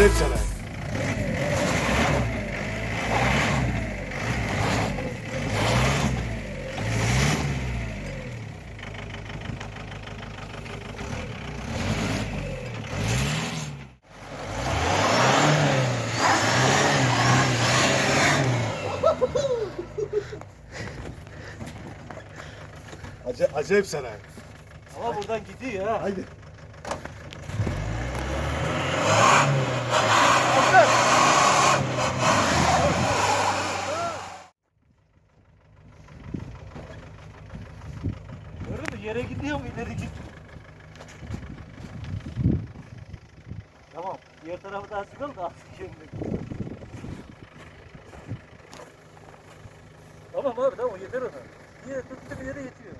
acayip saray. Acayip, acayip saray. Ama buradan gidiyor ha. Haydi. Yere gidiyor mu ileri git. Tamam. Diğer tarafı da açık ol da açık şimdi. Tamam abi tamam yeter ona. Yere tuttu bir yere yetiyor.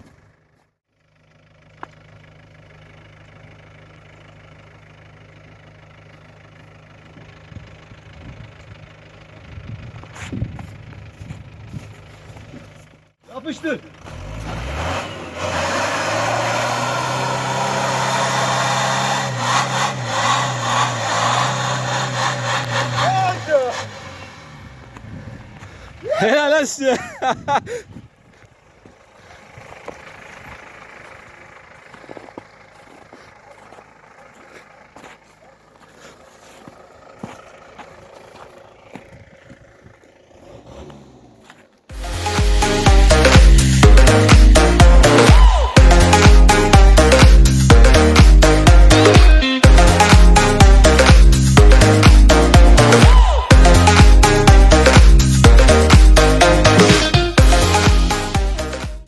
Yapıştır. 哎呀，那是，哈哈。